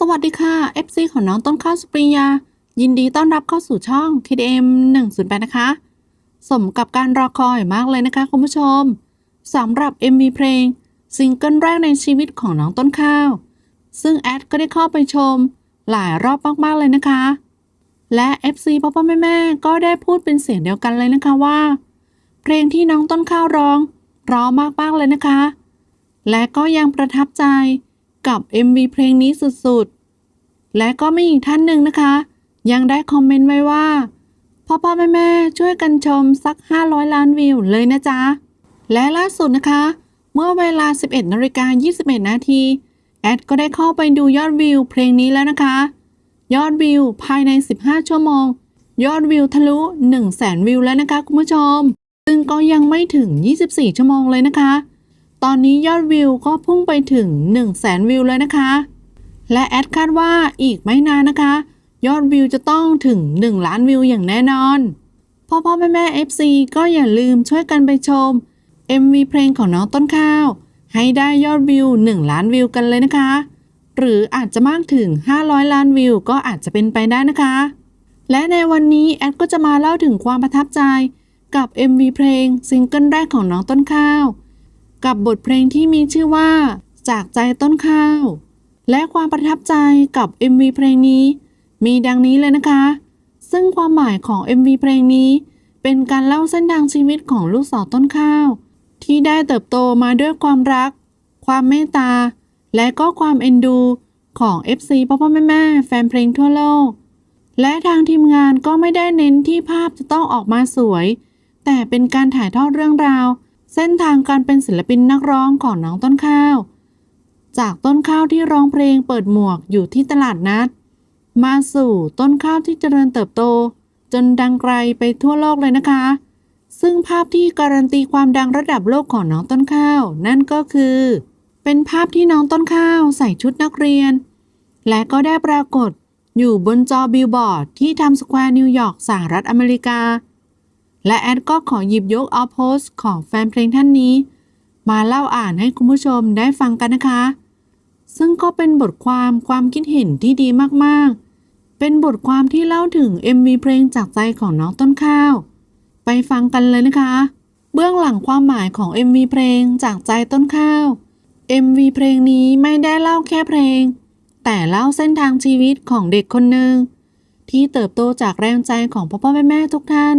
สวัสดีค่ะ FC ของน้องต้นข้าวสุปริยา ยินดีต้อนรับเข้าสู่ช่อง KDM 108 นะคะ สมกับการรอคอยมากเลยนะคะคุณผู้ชมสำหรับ MV เพลงซิงเกิลแรกในชีวิตของน้องต้นข้าว ซึ่งแอดก็ได้เข้าไปชม หลายรอบมาก ๆ เลยนะคะ และ FC พ่อพ่อแม่แม่ก็ได้พูดเป็นเสียงเดียวกันเลยนะคะว่า เพลงที่น้องต้นข้าวร้องร้อมมากๆเลยนะคะ และก็ยังประทับใจ กับ MV เพลงนี้สุดๆ และก็มีอีกท่านหนึ่งนะคะ ยังได้คอมเมนต์ไว้ว่า พ่อพ่อแม่แม่ช่วยกันชมสัก 500 ล้านวิวเลยนะจ๊ะ และล่าสุดนะคะ เมื่อเวลา 11นาฬิกา21 นาที แอดก็ได้เข้าไปดูยอดวิวเพลงนี้แล้วนะคะ ยอดวิวภายใน 15 ชั่วโมง ยอดวิวทะลุ1 0 0 0 0แสนวิวแล้วนะคะคุณผู้ชม ซึ่งก็ยังไม่ถึง 24 ชั่วโมงเลยนะคะ ตอนนี้ยอดวิวก็พุ่งไปถึง 1 0 0 0 0แสนวิวเลยนะคะ และแอดคาดว่าอีกไม่นานนะคะ ยอดวิวจะต้องถึง 1 ล้านวิวอย่างแน่นอนพ่อพ่อแม่แม่ FC ก็อย่าลืมช่วยกันไปชม MV เพลงของน้องต้นข้าว ให้ได้ยอดวิว 1 ล้านวิวกันเลยนะคะ หรืออาจจะมากถึง 500 ล้านวิวก็อาจจะเป็นไปได้นะคะ และในวันนี้แอดก็จะมาเล่าถึงความประทับใจกับ MV เพลงซิงเกิลแรกของน้องต้นข้าว กับบทเพลงที่มีชื่อว่า จากใจต้นข้าว และความประทับใจกับ MV เพลงนี้ มีดังนี้เลยนะคะ ซึ่งความหมายของ MV เพลงนี้ เป็นการเล่าเส้นทางชีวิตของลูกสาวต้นข้าว ที่ได้เติบโตมาด้วยความรัก ความเมตตา และก็ความเอ็นดูของ FC พ่อพ่อแม่แม่แฟนเพลงทั่วโลก และทางทีมงานก็ไม่ได้เน้นที่ภาพจะต้องออกมาสวย แต่เป็นการถ่ายทอดเรื่องราว เส้นทางการเป็นศิลปินนักร้องของน้องต้นข้าว จากต้นข้าวที่ร้องเพลงเปิดหมวกอยู่ที่ตลาดนัด มาสู่ต้นข้าวที่เจริญเติบโต จนดังไกลไปทั่วโลกเลยนะคะ ซึ่งภาพที่การันตีความดังระดับโลกของน้องต้นข้าว นั่นก็คือ เป็นภาพที่น้องต้นข้าวใส่ชุดนักเรียน และก็ได้ปรากฏอยู่บนจอบิลบอร์ดที่ทำสแควร์นิวยอร์กสหรัฐอเมริกา และแอดก็ขอหยิบยกเอาโพสต์ของแฟนเพลงท่านนี้ มาเล่าอ่านให้คุณผู้ชมได้ฟังกันนะคะ ซึ่งก็เป็นบทความความคิดเห็นที่ดีมากๆ เป็นบทความที่เล่าถึง MV เพลงจากใจของน้องต้นข้าว ไปฟังกันเลยนะคะ เบื้องหลังความหมายของ MV เพลงจากใจต้นข้าว MV เพลงนี้ไม่ได้เล่าแค่เพลง แต่เล่าเส้นทางชีวิตของเด็กคนหนึ่งที่เติบโตจากแรงใจของพ่อพ่อแม่แม่ทุกท่าน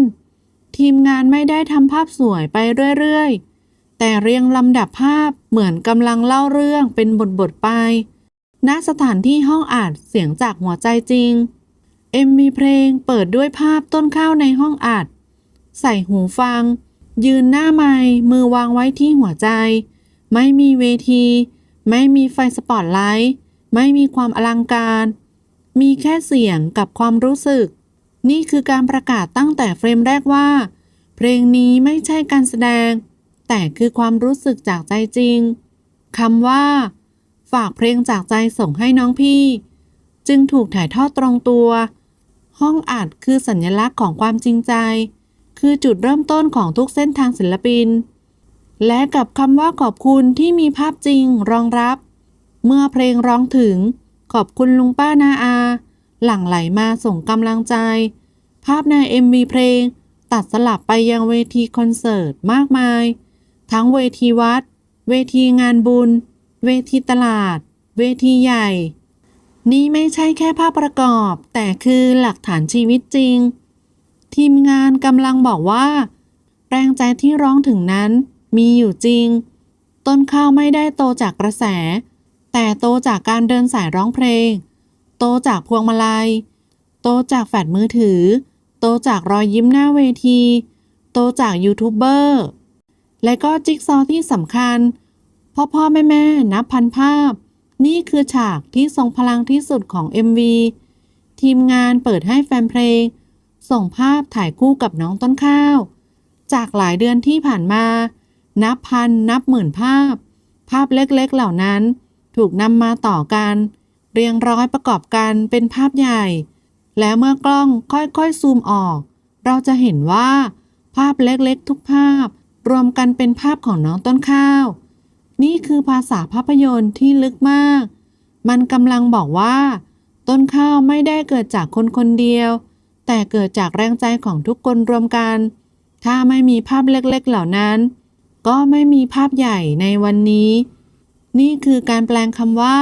ทีมงานไม่ได้ทำภาพสวยไปเรื่อยๆ แต่เรียงลำดับภาพเหมือนกำลังเล่าเรื่องเป็นบทๆไป ณ สถานที่ห้องอัดเสียงจากหัวใจจริง MV เพลงเปิดด้วยภาพต้นข้าวในห้องอัด ใส่หูฟัง ยืนหน้าไมค์มือวางไว้ที่หัวใจ ไม่มีเวที ไม่มีไฟสปอตไลท์ ไม่มีความอลังการ มีแค่เสียงกับความรู้สึก นี่คือการประกาศตั้งแต่เฟรมแรกว่า เพลงนี้ไม่ใช่การแสดง แต่คือความรู้สึกจากใจจริงคำว่า ฝากเพลงจากใจส่งให้น้องพี่ จึงถูกถ่ายทอดตรงตัว ห้องอัดคือสัญลักษณ์ของความจริงใจ คือจุดเริ่มต้นของทุกเส้นทางศิลปิน และกับคำว่าขอบคุณที่มีภาพจริงรองรับ เมื่อเพลงร้องถึง ขอบคุณลุงป้านาอา หลั่งไหลมาส่งกำลังใจ ภาพใน MV เพลง ตัดสลับไปยังเวทีคอนเสิร์ตมากมาย ทั้งเวทีวัด เวทีงานบุญ เวทีตลาด เวทีใหญ่ นี่ไม่ใช่แค่ภาพประกอบ แต่คือหลักฐานชีวิตจริง ทีมงานกำลังบอกว่า แรงใจที่ร้องถึงนั้นมีอยู่จริง ต้นข้าวไม่ได้โตจากกระแส แต่โตจากการเดินสายร้องเพลง โตจากพวงมาลัย โตจากแฟลชมือถือ โตจากรอยยิ้มหน้าเวที โตจากยูทูบเบอร์ และก็จิ๊กซอว์ที่สำคัญ พ่อพ่อแม่แม่นับพันภาพ นี่คือฉากที่ทรงพลังที่สุดของ MV ทีมงานเปิดให้แฟนเพลง ส่งภาพถ่ายคู่กับน้องต้นข้าว จากหลายเดือนที่ผ่านมา นับพันนับหมื่นภาพ ภาพเล็กๆเหล่านั้น ถูกนำมาต่อกัน เรียงร้อยประกอบกันเป็นภาพใหญ่ และเมื่อกล้องค่อยๆซูมออก เราจะเห็นว่า ภาพเล็กๆทุกภาพ รวมกันเป็นภาพของน้องต้นข้าว นี่คือภาษาภาพยนตร์ที่ลึกมาก มันกำลังบอกว่า ต้นข้าวไม่ได้เกิดจากคนคนเดียว แต่เกิดจากแรงใจของทุกคนรวมกัน ถ้าไม่มีภาพเล็กๆเหล่านั้น ก็ไม่มีภาพใหญ่ในวันนี้ นี่คือการแปลงคำว่า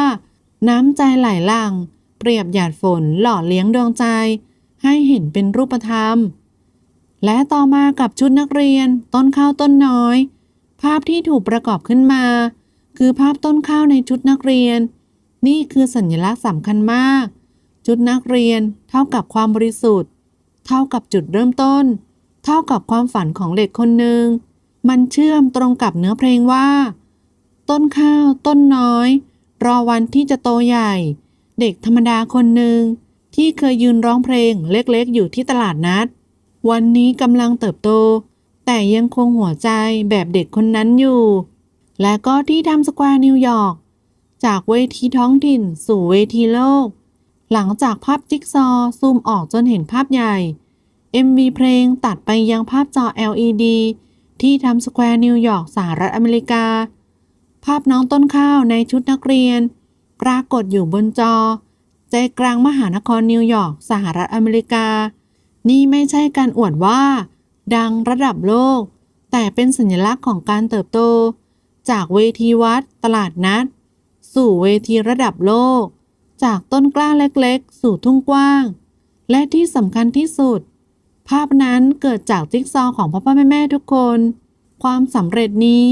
น้ำใจไหลหลั่ง เปรียบหยาดฝนหล่อเลี้ยงดวงใจ ให้เห็นเป็นรูปธรรม และต่อมากับชุดนักเรียน ต้นข้าวต้นน้อย ภาพที่ถูกประกอบขึ้นมา คือภาพต้นข้าวในชุดนักเรียน นี่คือสัญลักษณ์สำคัญมาก ชุดนักเรียนเท่ากับความบริสุทธิ์ เท่ากับจุดเริ่มต้น เท่ากับความฝันของเด็กคนหนึ่งมันเชื่อมตรงกับเนื้อเพลงว่า ต้นข้าวต้นน้อย รอวันที่จะโตใหญ่ เด็กธรรมดาคนหนึ่งที่เคยยืนร้องเพลงเล็กๆ อยู่ที่ตลาดนัด วันนี้กำลังเติบโต แต่ยังคงหัวใจแบบเด็กคนนั้นอยู่ และก็ที่ทำสแควร์นิวยอร์กจากเวทีท้องถิ่นสู่เวทีโลก หลังจากภาพจิ๊กซอว์ซูมออกจนเห็นภาพใหญ่ MV เพลงตัดไปยังภาพจอ LED ที่ทำสแควร์นิวยอร์กสหรัฐอเมริกา ภาพน้องต้นข้าวในชุดนักเรียน ปรากฏอยู่บนจอ ใจกลางมหานครนิวยอร์กสหรัฐอเมริกา นี่ไม่ใช่การอวดว่า ดังระดับโลก แต่เป็นสัญลักษณ์ของการเติบโต จากเวทีวัดตลาดนัด สู่เวทีระดับโลก จากต้นกล้าเล็กๆ สู่ทุ่งกว้าง และที่สำคัญที่สุด ภาพนั้นเกิดจากจิ๊กซอว์ของพ่อพ่อแม่แม่ทุกคน ความสำเร็จนี้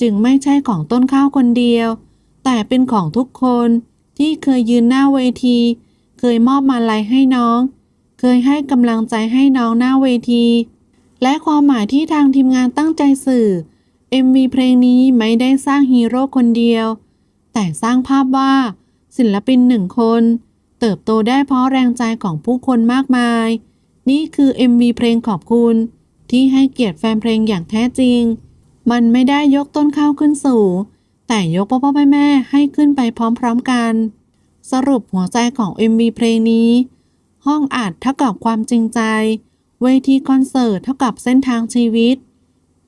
จึงไม่ใช่ของต้นข้าวคนเดียว แต่เป็นของทุกคนที่เคยยืนหน้าเวที เคยมอบมาลัยให้น้อง เคยให้กำลังใจให้น้องหน้าเวที และความหมายที่ทางทีมงานตั้งใจสื่อ MV เพลงนี้ไม่ได้สร้างฮีโร่คนเดียว แต่สร้างภาพว่า ศิลปินหนึ่งคน เติบโตได้เพราะแรงใจของผู้คนมากมาย นี่คือ MV เพลงขอบคุณ ที่ให้เกียรติแฟนเพลงอย่างแท้จริง มันไม่ได้ยกต้นข้าวขึ้นสู่ แต่ยกพ่อพ่อแม่แม่ให้ขึ้นไปพร้อมๆกัน สรุปหัวใจของ MV เพลงนี้ ห้องอัดเท่ากับความจริงใจ เวทีคอนเสิร์ตเท่ากับเส้นทางชีวิต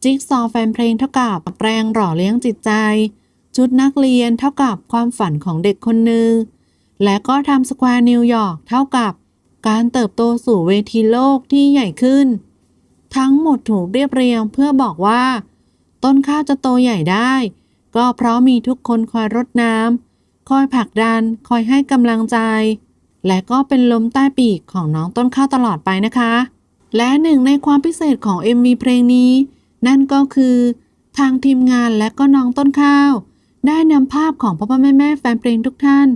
จิ๊กซอแฟนเพลงเท่ากับแรงหล่อเลี้ยงจิตใจ ชุดนักเรียนเท่ากับความฝันของเด็กคนหนึ่งและก็ทำสแควร์นิวยอร์กเท่ากับการเติบโตสู่เวทีโลกที่ใหญ่ขึ้น ทั้งหมดถูกเรียบเรียงเพื่อบอกว่า ต้นข้าวจะโตใหญ่ได้ ก็เพราะมีทุกคนคอยรดน้ำคอยผลักดัน คอยให้กำลังใจ และก็เป็นลมใต้ปีกของน้องต้นข้าวตลอดไปนะคะ และหนึ่งในความพิเศษของ MV เพลงนี้ นั่นก็คือ ทางทีมงานและก็น้องต้นข้าว ได้นำภาพของพ่อพ่อแม่แม่แฟนเพลงทุกท่าน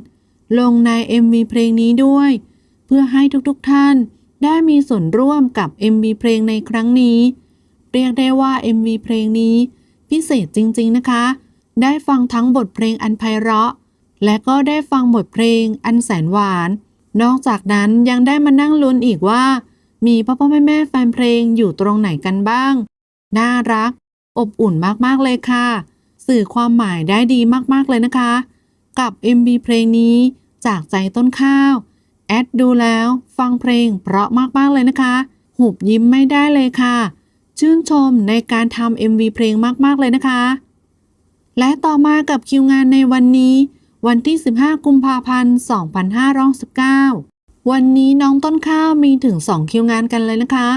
ลงใน MV เพลงนี้ด้วย เพื่อให้ทุกๆท่าน ได้มีส่วนร่วมกับ MV เพลงในครั้งนี้ เรียกได้ว่า MV เพลงนี้พิเศษจริงๆนะคะ ได้ฟังทั้งบทเพลงอันไพเราะ และก็ได้ฟังบทเพลงอันแสนหวาน นอกจากนั้นยังได้มานั่งลุ้นอีกว่า มีพ่อพ่อแม่แม่แฟนเพลงอยู่ตรงไหนกันบ้าง น่ารัก อบอุ่นมากๆเลยค่ะ สื่อความหมายได้ดีมากๆเลยนะคะ กับ MV เพลงนี้จากใจต้นข้าว แอดดูแล้ว ฟังเพลงเพราะมากๆเลยนะคะ หุบยิ้มไม่ได้เลยค่ะ ชื่นชมในการทำ MV เพลงมากๆเลยนะคะ และต่อมากับคิวงานในวันนี้ วันที่ 15 กุมภาพันธ์ 2519 วันนี้น้องต้นข้าวมีถึง 2 คิวงานกันเลยนะคะ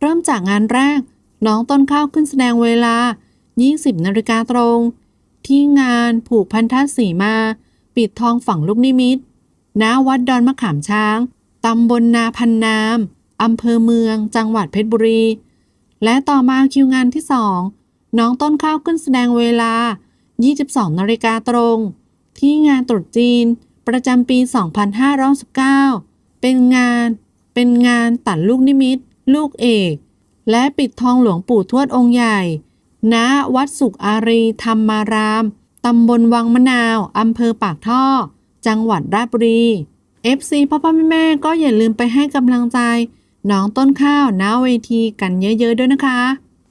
เริ่มจากงานแรก น้องต้นข้าวขึ้นแสดงเวลา 20 นาฬิกาตรง ที่งานผูกพันธสีมา ปิดทองฝั่งลูกนิมิตณวัดดอนมะขามช้าง ตำบลนาพันนาม อำเภอเมือง จังหวัดเพชรบุรี และต่อมาคิวงานที่ 2 น้องต้นข้าวขึ้นแสดงเวลา 22นาฬิกาตรง ที่งานตรุษจีน ประจำปี 2519 เป็นงาน เป็นงานตัดลูกนิมิต ลูกเอก และปิดทองหลวงปู่ทวดองค์ใหญ่ ณ วัดสุขอารีธรรมาราม ตำบลวังมะนาว อำเภอปากท่อ จังหวัดราชบุรี FC พ่อพ่อแม่แม่ก็อย่าลืมไปให้กำลังใจ น้องต้นข้าวน่าเวทีกันเยอะๆด้วยนะคะ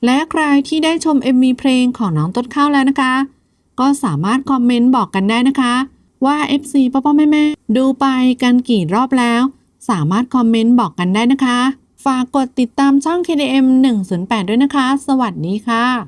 และใครที่ได้ชม MV เพลงของน้องต้นข้าวแล้วนะคะ ก็สามารถคอมเมนต์บอกกันได้นะคะ ว่า FC พ่อพ่อแม่แม่ดูไปกันกี่รอบแล้ว สามารถคอมเมนต์บอกกันได้นะคะ ฝากกดติดตามช่อง KDM 108 ด้วยนะคะ สวัสดีค่ะ